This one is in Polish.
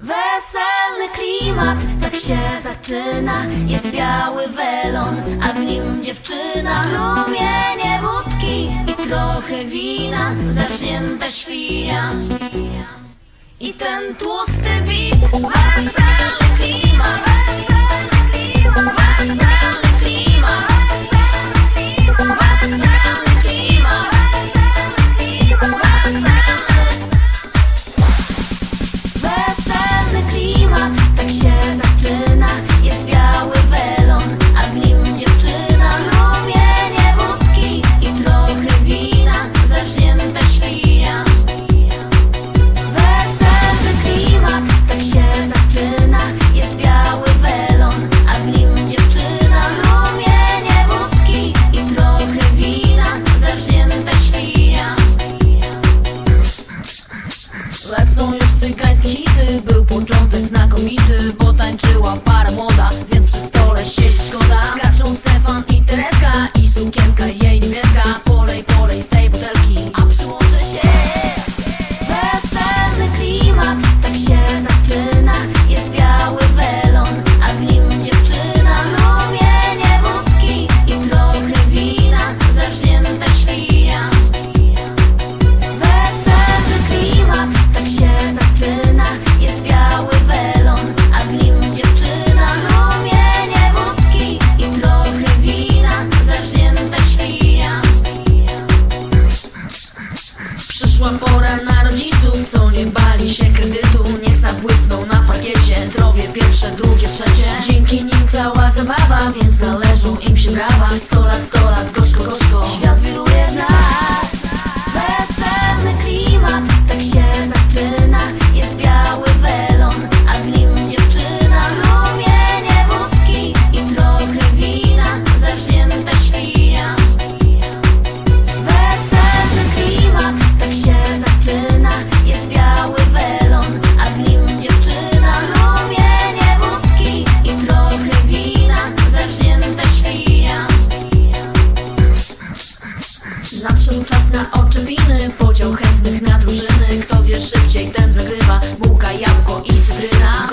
Weselny klimat, tak się zaczyna. Jest biały welon, a w nim dziewczyna. Strumienie wódki i trochę wina. Zarżnięta świnia. I ten tłusty bit Weselny klimat Pora na rodziców, co nie bali się kredytu. Niech zapłysną na pakiecie. Zdrowie pierwsze, drugie, trzecie. Dzięki nim cała zabawa, więc należą im się brawa. Sto lat, sto lat, gorzko, gorzko. Świat wiruje w nas. Weselny klimat. Dzisiaj ten wygrywa bułka, jabłko i cytryna.